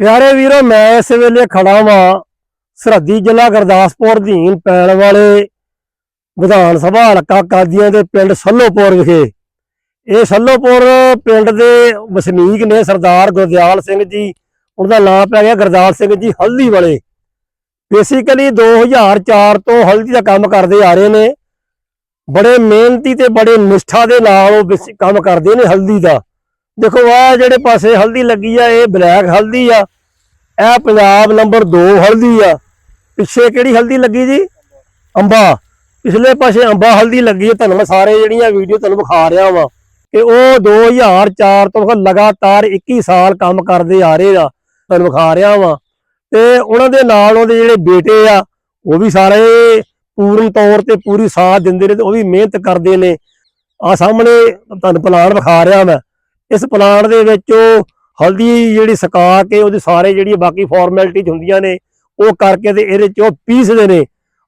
ਪਿਆਰੇ ਵੀਰੋ, ਮੈਂ ਇਸ ਵੇਲੇ ਖੜਾ ਵਾਂ ਸਰਹੱਦੀ ਜ਼ਿਲ੍ਹਾ ਗੁਰਦਾਸਪੁਰ ਅਧੀਨ ਪੈਣ ਵਾਲੇ ਵਿਧਾਨ ਸਭਾ ਹਲਕਾ ਕਾਦੀਆਂ ਦੇ ਪਿੰਡ ਸੱਲੋਪੁਰ ਵਿਖੇ। ਇਹ ਸੱਲੋਪੁਰ ਪਿੰਡ ਦੇ ਵਸਨੀਕ ਨੇ ਸਰਦਾਰ ਗੁਰਦਿਆਲ ਸਿੰਘ ਜੀ। ਉਹਦਾ ਨਾਮ ਪੈ ਗਿਆ ਗੁਰਦਾਲ ਸਿੰਘ ਜੀ ਹਲਦੀ ਵਾਲੇ। ਬੇਸਿਕਲੀ 2004 ਤੋਂ ਹਲਦੀ ਦਾ ਕੰਮ ਕਰਦੇ ਆ ਰਹੇ ਨੇ। ਬੜੇ ਮਿਹਨਤੀ ਤੇ ਬੜੇ ਨਿਸ਼ਠਾ ਦੇ ਨਾਲ ਉਹ ਕੰਮ ਕਰਦੇ ਨੇ ਹਲਦੀ ਦਾ। ਦੇਖੋ ਆ ਜਿਹੜੇ ਪਾਸੇ ਹਲਦੀ ਲੱਗੀ ਆ, ਇਹ ਬਲੈਕ ਹਲਦੀ ਆ। ਇਹ ਪੰਜਾਬ ਨੰਬਰ 2 ਹਲਦੀ ਆ। ਪਿੱਛੇ ਕਿਹੜੀ ਹਲਦੀ ਲੱਗੀ ਜੀ? ਅੰਬਾ। ਪਿਛਲੇ ਪਾਸੇ ਅੰਬਾ ਹਲਦੀ ਲੱਗੀ ਹੈ ਤੁਹਾਨੂੰ ਮੈਂ ਸਾਰੇ ਜਿਹੜੀਆਂ ਵੀਡੀਓ ਤੁਹਾਨੂੰ ਵਿਖਾ ਰਿਹਾ ਵਾਂ ਕਿ ਉਹ 2004 ਤੋਂ ਲਗਾਤਾਰ 21 ਸਾਲ ਕੰਮ ਕਰਦੇ ਆ ਰਹੇ ਆ। ਤੁਹਾਨੂੰ ਵਿਖਾ ਰਿਹਾ ਵਾਂ। ਤੇ ਉਹਨਾਂ ਦੇ ਨਾਲ ਉਹਦੇ ਜਿਹੜੇ ਬੇਟੇ ਆ, ਉਹ ਵੀ ਸਾਰੇ ਪੂਰਨ ਤੌਰ ਤੇ ਪੂਰੀ ਸਾਥ ਦਿੰਦੇ ਨੇ ਤੇ ਉਹ ਵੀ ਮਿਹਨਤ ਕਰਦੇ ਨੇ। ਆ ਸਾਹਮਣੇ ਤੁਹਾਨੂੰ ਪਲਾਨ ਵਿਖਾ ਰਿਹਾ ਮੈਂ। ਇਸ ਪਲਾਂਟ ਦੇ ਵਿੱਚ ਉਹ ਹਲਦੀ ਜਿਹੜੀ ਸੁਕਾ ਕੇ ਉਹਦੇ ਸਾਰੇ ਜਿਹੜੀ ਬਾਕੀ ਫਾਰਮੈਲਿਟੀਜ਼ ਹੁੰਦੀਆਂ ਨੇ, ਉਹ ਕਰਕੇ ਤੇ ਇਹਦੇ ਚ ਉਹ ਪੀਸਦੇ ਨੇ।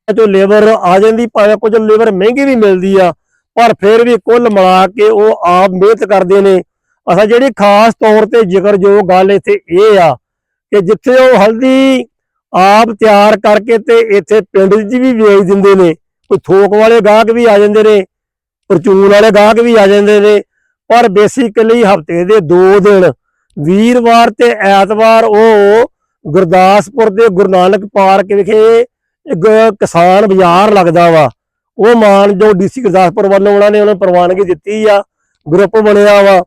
ਇਹ ਲੇਬਰ ਆ ਜਾਂਦੀ, ਭਾਵੇਂ ਕੁਝ ਲੇਬਰ ਮਹਿੰਗੀ ਵੀ ਮਿਲਦੀ ਆ, ਪਰ ਫਿਰ ਵੀ ਕੁੱਲ ਮਿਲਾ ਕੇ ਉਹ ਆਪ ਮਿਹਨਤ ਕਰਦੇ ਨੇ। ਅਸਾਂ ਜਿਹੜੀ ਖਾਸ ਤੌਰ ਤੇ ਜ਼ਿਕਰਯੋਗ ਗੱਲ ਇੱਥੇ ਇਹ ਆ ਕਿ ਜਿੱਥੇ ਉਹ ਹਲਦੀ ਆਪ ਤਿਆਰ ਕਰਕੇ ਤੇ ਇੱਥੇ ਪਿੰਡ 'ਚ ਵੀ ਵੇਚ ਦਿੰਦੇ ਨੇ, ਕੋਈ ਥੋਕ ਵਾਲੇ ਗਾਹਕ ਵੀ ਆ ਜਾਂਦੇ ਨੇ, ਪਰਚੂਨ ਵਾਲੇ ਗਾਹਕ ਵੀ ਆ ਜਾਂਦੇ ਨੇ ਪਰ ਬੇਸਿਕਲੀ ਹਫ਼ਤੇ ਦੇ 2 ਦਿਨ, ਵੀਰਵਾਰ ਤੇ ਐਤਵਾਰ ਉਹ ਗੁਰਦਾਸਪੁਰ ਦੇ ਗੁਰੂ ਨਾਨਕ ਪਾਰਕ ਵਿਖੇ ਇੱਕ ਕਿਸਾਨ ਬਾਜ਼ਾਰ ਲੱਗਦਾ ਵਾ। ਉਹ ਮਾਨ ਜੋ ਡੀਸੀ ਗੁਰਦਾਸਪੁਰ ਵੱਲੋਂ ਉਹਨਾਂ ਨੇ ਉਹਨਾਂ ਪ੍ਰਵਾਨਗੀ ਦਿੱਤੀ ਆ ਗਰੁੱਪ ਬਣਿਆ ਵਾ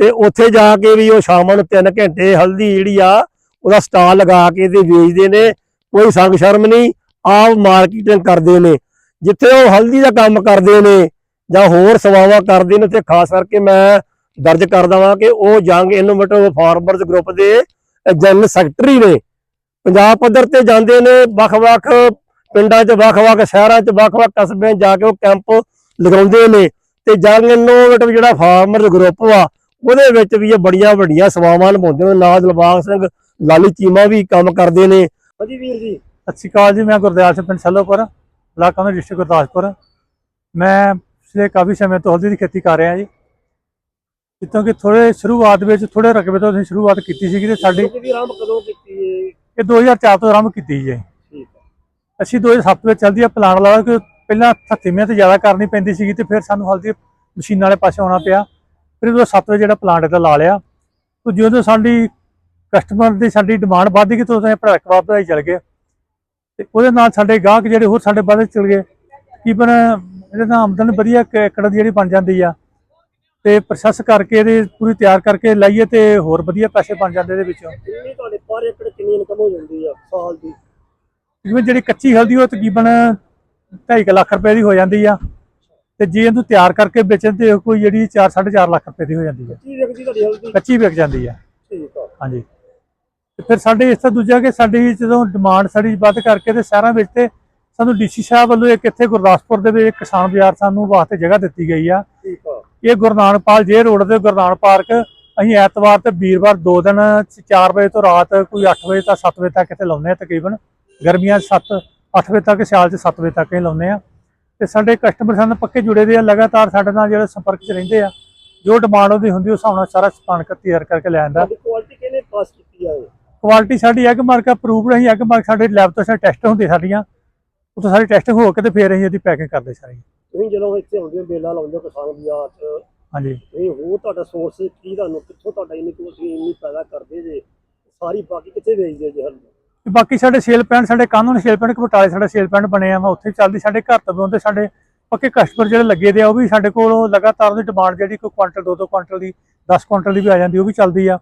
ਤੇ ਉੱਥੇ ਜਾ ਕੇ ਵੀ ਉਹ ਸ਼ਾਮਾਂ ਨੂੰ 3 ਘੰਟੇ ਹਲਦੀ ਜਿਹੜੀ ਆ, ਉਹਦਾ ਸਟਾਲ ਲਗਾ ਕੇ ਤੇ ਵੇਚਦੇ ਨੇ, ਕੋਈ ਸੰਗ ਸ਼ਰਮ ਨਹੀਂ, ਆਪ ਮਾਰਕੀਟਿੰਗ ਕਰਦੇ ਨੇ। ਜਿੱਥੇ ਉਹ ਹਲਦੀ ਦਾ ਕੰਮ ਕਰਦੇ ਨੇ ਜਾਂ ਹੋਰ ਸੇਵਾਵਾਂ ਕਰਦੇ ਨੇ ਤੇ ਖਾਸ ਕਰਕੇ ਮੈਂ ਦਰਜ ਕਰਦਾ ਵਾਂ ਕਿ ਉਹ ਜੰਗ ਇਨੋਵੇਟਿਵ ਫਾਰਮਰਸ ਗਰੁੱਪ ਦੇ ਜਨਰਲ ਸੈਕਟਰੀ ਨੇ। ਪੰਜਾਬ ਪੱਧਰ ਤੇ ਜਾਂਦੇ ਨੇ ਵੱਖ-ਵੱਖ ਪਿੰਡਾਂ 'ਚ ਵੱਖ-ਵੱਖ ਸ਼ਹਿਰਾਂ 'ਚ ਵੱਖ-ਵੱਖ ਕਸਬਿਆਂ 'ਚ ਜਾ ਕੇ ਉਹ ਕੈਂਪ ਲਗਾਉਂਦੇ ਨੇ ਤੇ ਜੰਗ ਇਨੋਵੇਟਿਵ ਜਿਹੜਾ ਫਾਰਮਰਸ ਗਰੁੱਪ ਵਾ ਉਹਦੇ ਵਿੱਚ ਵੀ ਇਹ ਬੜੀਆਂ ਵੱਡੀਆਂ ਸੇਵਾਵਾਂ ਨਿਭਾਉਂਦੇ ਨੇ। ਨਾਲ ਦਿਲਬਾਗ ਸਿੰਘ ਲਾਲੀ ਚੀਮਾ ਵੀ ਕੰਮ ਕਰਦੇ ਨੇ। ਹਾਂਜੀ ਵੀਰ ਜੀ। ਸਤਿ ਸ਼੍ਰੀ ਅਕਾਲ ਜੀ ਮੈਂ ਗੁਰਦਿਆਲ ਸਿੰਘ ਪਿੰਡ ਸੱਲੋਪੁਰ ਇਲਾਕਾ ਮੇਰਾ ਡਿਸਟ੍ਰਿਕਟ ਗੁਰਦਾਸਪੁਰ। ਮੈਂ ਪਿਛਲੇ ਕਾਫੀ ਸਮੇਂ ਤੋਂ ਹਲਦੀ ਦੀ ਖੇਤੀ ਕਰ ਰਿਹਾ ਜੀ। ਜਿੱਥੋਂ ਕਿ ਥੋੜੇ ਸ਼ੁਰੂਆਤ ਵਿੱਚ ਥੋੜੇ ਰਕਬੇ ਤੋਂ ਅਸੀਂ ਸ਼ੁਰੂਆਤ ਕੀਤੀ ਸੀਗੀ ਤੇ ਸਾਡੀ ਦੀ ਆਰੰਭ ਕਦੋਂ ਕੀਤੀ ਹੈ ਇਹ 2004 ਤੋਂ ਆਰੰਭ ਕੀਤੀ ਜੀ ਹੈ। ਅਸੀਂ 2007 ਵਿੱਚ ਚਲਦੀ ਆ ਪਲਾਨ ਲਾਇਆ ਕਿ ਪਹਿਲਾਂ ਹੱਥੀਂ ਮਿਹਨਤ ਜ਼ਿਆਦਾ ਕਰਨੀ ਪੈਂਦੀ ਸੀਗੀ ਤੇ ਫਿਰ ਸਾਨੂੰ ਹਲਦੀ ਮਸ਼ੀਨਾਂ ਵਾਲੇ ਪਾਸੇ ਆਉਣਾ ਪਿਆ। ਫਿਰ 2007 ਵਿੱਚ ਜਿਹੜਾ ਪਲਾਂਟ ਇਹਦਾ ਲਾ ਲਿਆ ਤੇ ਜਦੋਂ ਸਾਡੀ ਕਸਟਮਰ ਦੀ ਸਾਡੀ ਡਿਮਾਂਡ ਵੱਧ ਗਈ ਤਾਂ ਅਸੀਂ ਆਪਣਾ ਰਕਬਾ ਵਧਾਈ ਚੱਲ ਗਏ। ਤੇ ਉਹਦੇ ਨਾਲ ਸਾਡੇ ਗਾਹਕ ਜਿਹੜੇ ਹੋਰ ਸਾਡੇ ਵੱਧ ਚੱਲ ਗਏ। ਤਕਰੀਬਨ ਇਹਦੇ ਨਾਲ ਆਮਦਨ ਵਧੀਆ ਇੱਕ ਏਕੜ ਦੀ ਜਿਹੜੀ ਬਣ ਜਾਂਦੀ ਆ। ਤੇ ਪ੍ਰੋਸੈਸ ਕਰਕੇ ਇਹਦੇ ਪੂਰੀ ਤਿਆਰ ਕਰਕੇ ਲਾਈਏ ਤੇ ਹੋਰ ਵਧੀਆ ਪੈਸੇ ਬਣ ਜਾਂਦੇ ਇਹਦੇ ਵਿੱਚੋਂ। ਕਿੰਨੀ ਤੁਹਾਡੇ ਪਰ ਏਕੜ ਕਿੰਨੀ ਇਨਕਮ ਹੋ ਜਾਂਦੀ ਆ ਸਾਲ ਦੀ? ਜਿਵੇਂ ਜਿਹੜੀ ਕੱਚੀ ਹਲਦੀ ਉਹ ਤਕਰੀਬਨ 2.5 ਲੱਖ ਰੁਪਏ ਦੀ ਹੋ ਜਾਂਦੀ ਆ। ਤੇ ਜੇ ਇਹਨੂੰ ਤਿਆਰ ਕਰਕੇ ਵੇਚਣ ਤੇ ਕੋਈ ਜਿਹੜੀ 4 4.5 ਲੱਖ ਰੁਪਏ ਦੀ ਹੋ ਜਾਂਦੀ ਆ। ਕੀ ਵਿਕਦੀ ਤੁਹਾਡੀ ਹਲਦੀ? ਕੱਚੀ ਵਿਕ ਜਾਂਦੀ ਆ। ਠੀਕ ਆ। ਹਾਂਜੀ। ਤੇ ਫਿਰ ਸਾਡੇ ਇਸ ਤੋਂ ਦੂਜਾ ਕਿ ਸਾਡੀ ਜਦੋਂ ਡਿਮਾਂਡ ਸਾਡੀ ਵੱਧ ਕਰਕੇ ਤੇ ਸ਼ਹਿਰਾਂ ਵਿੱਚ ਤੇ ਸਾਨੂੰ ਡੀਸੀ ਸਾਹਿਬ ਵੱਲੋਂ ਇੱਕ ਇੱਥੇ ਗੁਰਦਾਸਪੁਰ ਦੇ ਵਿੱਚ ਕਿਸਾਨ ਬਾਜ਼ਾਰ ਸਾਨੂੰ ਵਾਸਤੇ ਜਗ੍ਹਾ ਦਿੱਤੀ ਗਈ ਆ। ਇਹ ਗੁਰੂ ਨਾਨਕ ਪਾਲ ਜੇ ਰੋਡ ਤੇ ਗੁਰੂ ਨਾਨਕ ਪਾਰਕ ਅਸੀਂ ਐਤਵਾਰ ਤੇ ਵੀਰਵਾਰ ਦੋ ਦਿਨ 4 ਵਜੇ ਤੋਂ ਰਾਤ ਕੋਈ 8 ਵਜੇ ਤੱਕ 7 ਵਜੇ ਤੱਕ ਇੱਥੇ ਲਾਉਂਦੇ ਆ ਤਕਰੀਬਨ। ਗਰਮੀਆਂ 'ਚ 7 8 ਵਜੇ ਤੱਕ ਸਿਆਲ 'ਚ 7 ਵਜੇ ਤੱਕ ਹੀ ਲਾਉਂਦੇ ਆ। ਤੇ ਸਾਡੇ ਕਸਟਮਰ ਸਾਡੇ ਨਾਲ ਪੱਕੇ ਜੁੜੇ ਦੇ ਆ ਲਗਾਤਾਰ ਸਾਡੇ ਨਾਲ ਜਿਹੜੇ ਸੰਪਰਕ 'ਚ ਰਹਿੰਦੇ ਆ ਜੋ ਡਿਮਾਂਡ ਉਹਦੀ ਹੁੰਦੀ ਉਸ ਹਿਸਾਬ ਨਾਲ ਸਾਰਾ ਸਮਾਨ ਕ ਤਿਆਰ ਕਰਕੇ ਲੈ ਆਂਦਾ। ਕੁਆਲਿਟੀ ਕਿਹਨੇ ਪਾਸ ਕੀਤੀ ਆ ਕੁਆਲਿਟੀ ਸਾਡੀ ਐਗ ਮਾਰਕ ਅਪਰੂਵਡ ਅਸੀਂ ਐਗ ਮਾਰਕ ਸਾਡੇ ਲੈਬ ਤੋਂ ਸਾਡੇ ਟੈਸਟ ਹੁੰਦੇ ਸਾਡੀਆਂ। ਉੱਥੋਂ ਸਾਡੀ ਟੈਸਟਿੰਗ ਹੋ ਕੇ ਤੇ ਫਿਰ ਅਸੀਂ ਇਹਦੀ ਪੈਕਿੰਗ ਕਰਦੇ ਸਾਰੀ। ਤੁਸੀਂ ਜਦੋਂ ਇੱਥੇ ਆਉਂਦੇ ਹੋ ਮੇਲਾ ਲਾਉਂਦੇ ਹੋ ਕਿਸਾਨ ਬਾਜ਼ਾਰ 'ਚ ਹਾਂਜੀ। ਇਹ ਹੋਰ ਤੁਹਾਡਾ ਸੋਰਸ ਕੀ ਤੁਹਾਨੂੰ ਕਿੱਥੋਂ ਤੁਹਾਡਾ ਇੰਨੀ ਤੁਸੀਂ ਇੰਨੀ ਪੈਦਾ ਕਰਦੇ ਜੇ ਸਾਰੀ ਬਾਕੀ ਕਿੱਥੇ ਵੇਚਦੇ ਜੇ ਹਲਦੀ ਤੇ ਬਾਕੀ ਸਾਡੇ ਸੇਲ ਪੁਆਇੰਟ ਸਾਡੇ ਕਾਨੂੰਨ ਸੇਲ ਪੁਆਇੰਟ ਕਪਟਾਲੇ ਸਾਡਾ ਸੇਲ ਪੁਆਇੰਟ ਬਣਿਆ ਵਾ ਉੱਥੇ ਚੱਲਦੀ ਸਾਡੇ ਘਰ ਤੋਂ ਆਉਂਦੇ ਸਾਡੇ ਪੱਕੇ ਕਸਟਮਰ ਜਿਹੜੇ ਲੱਗੇ ਦੇ ਆ ਉਹ ਵੀ ਸਾਡੇ ਕੋਲ ਲਗਾਤਾਰ ਉਹਦੀ ਡਿਮਾਂਡ ਜਿਹੜੀ ਕੋਈ ਕੁਆਂਟਲ ਦੋ ਦੋ ਕੁਆਂਟਲ ਦੀ 10 ਕੁਆਂਟਲ ਦੀ ਵੀ ਆ ਜਾਂਦੀ ਉਹ ਵੀ ਚੱਲਦੀ ਆ।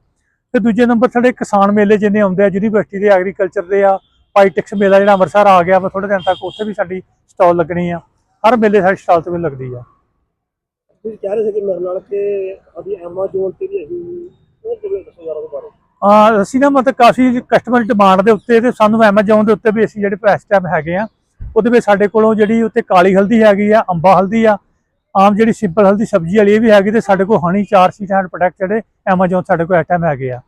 ਤੇ ਦੂਜੇ ਨੰਬਰ ਸਾਡੇ ਕਿਸਾਨ ਮੇਲੇ ਜਿੰਨੇ ਆਉਂਦੇ ਆ ਯੂਨੀਵਰਸਿਟੀ ਦੇ ਐਗਰੀਕਲਚਰ ਦੇ ਆ ਪਾਈਟਿਕਸ ਮੇਲਾ ਜਿਹੜਾ ਅੰਮ੍ਰਿਤਸਰ ਆ ਗਿਆ ਵਾ ਥੋੜੇ ਦਿਨ ਤੱਕ ਉੱਥੇ ਵੀ ਸਾਡੀ ਸਟਾਲ ਲੱਗਣੀ ਆ। ਹਰ ਮੇਲੇ ਸਾਡੀ ਸਟਾਲ ਤੇ ਵੀ ਲੱਗਦੀ ਆ। ਤੁਸੀਂ ਕਹਿ ਰਹੇ ਸੀ ਕਿ ਮੇਰੇ ਨਾਲ ਕਿ ਅਭੀ ਐਮਾਜ਼ੋਨ ਤੇ ਵੀ ਅਸੀਂ ਉਹ ਕਿਵੇਂ ਦੱਸੋ ਯਾਰ ਉਹਦੇ ਬਾਰੇ। ਆ ਅਸੀਂ ਨਾ ਮਤਲਬ ਕਾਫੀ ਕਸਟਮਰ ਡਿਮਾਂਡ ਦੇ ਉੱਤੇ ਤੇ ਸਾਨੂੰ ਐਮਾਜ਼ੋਨ ਦੇ ਉੱਤੇ ਵੀ ਅਸੀਂ ਜਿਹੜੇ ਇਸ ਟਾਈਮ ਹੈਗੇ ਆ ਉਹਦੇ ਵਿੱਚ ਸਾਡੇ ਕੋਲੋਂ ਜਿਹੜੀ ਉੱਤੇ ਕਾਲੀ ਹਲਦੀ ਹੈਗੀ ਆ ਅੰਬਾ ਹਲਦੀ ਆ ਆਮ ਜਿਹੜੀ ਸਿੰਪਲ ਹਲਦੀ ਸਬਜ਼ੀ ਵਾਲੀ ਇਹ ਵੀ ਹੈਗੀ ਤੇ ਸਾਡੇ ਕੋਲ ਹਨੀ ਚਾਰ ਸੀਟ ਐਂਡ ਪ੍ਰੋਡਕਟ ਜਿਹੜੇ ਐਮਾਜ਼ੋਨ ਸਾਡੇ ਕੋਲ ਇਸ ਟਾਈਮ ਹੈਗੇ ਆ।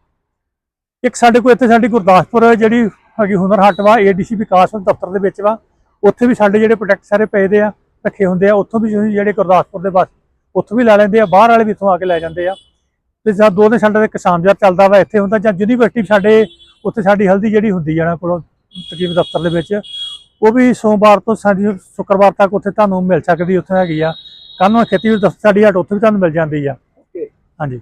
ਇੱਕ ਸਾਡੇ ਕੋਲ ਇੱਥੇ ਸਾਡੀ ਗੁਰਦਾਸਪੁਰ ਜਿਹੜੀ ਹੈਗੀ ਹੁਨਰ ਹੱਟ ਵਾ ਏਡੀਸੀ ਵਿਕਾਸ ਦਫ਼ਤਰ ਦੇ ਵਿੱਚ ਵਾ। ਉੱਥੇ ਵੀ ਸਾਡੇ ਜਿਹੜੇ ਪ੍ਰੋਡਕਟ ਸਾਰੇ ਪਏ ਦੇ ਆ ਰੱਖੇ ਹੁੰਦੇ ਆ। ਉੱਥੋਂ ਵੀ ਜਿਹੜੇ ਗੁਰਦਾਸਪੁਰ ਦੇ ਬਸ ਉੱਥੋਂ ਵੀ ਲੈ ਲੈਂਦੇ ਆ ਬਾਹਰ ਵਾਲੇ ਵੀ ਇੱਥੋਂ ਆ ਕੇ ਲੈ ਜਾਂਦੇ ਆ। ਤੇ ਜਦ ਦੋ ਦਿਨ ਸਾਡਾ ਤੇ ਕਿਸਾਨ ਬਾਜ਼ਾਰ ਚੱਲਦਾ ਵਾ ਇੱਥੇ ਹੁੰਦਾ ਜਾਂ ਯੂਨੀਵਰਸਿਟੀ ਸਾਡੇ ਉੱਥੇ ਸਾਡੀ ਹਲਦੀ ਜਿਹੜੀ ਹੁੰਦੀ ਨਾ ਕੋਲੋਂ ਤਕਰੀਬ ਦਫ਼ਤਰ ਦੇ ਵਿੱਚ ਉਹ ਵੀ ਸੋਮਵਾਰ ਤੋਂ ਸਾਡੀ ਸ਼ੁੱਕਰਵਾਰ ਤੱਕ ਉੱਥੇ ਤੁਹਾਨੂੰ ਮਿਲ ਸਕਦੀ ਉੱਥੇ ਹੈਗੀ ਆ। ਕੱਲ੍ਹ ਨੂੰ ਖੇਤੀ ਦਫ਼ਤਰ ਸਾਡੀ ਹਟ ਉੱਥੇ ਵੀ ਤੁਹਾਨੂੰ ਮਿਲ ਜਾਂਦੀ ਆ. ਹਾਂਜੀ।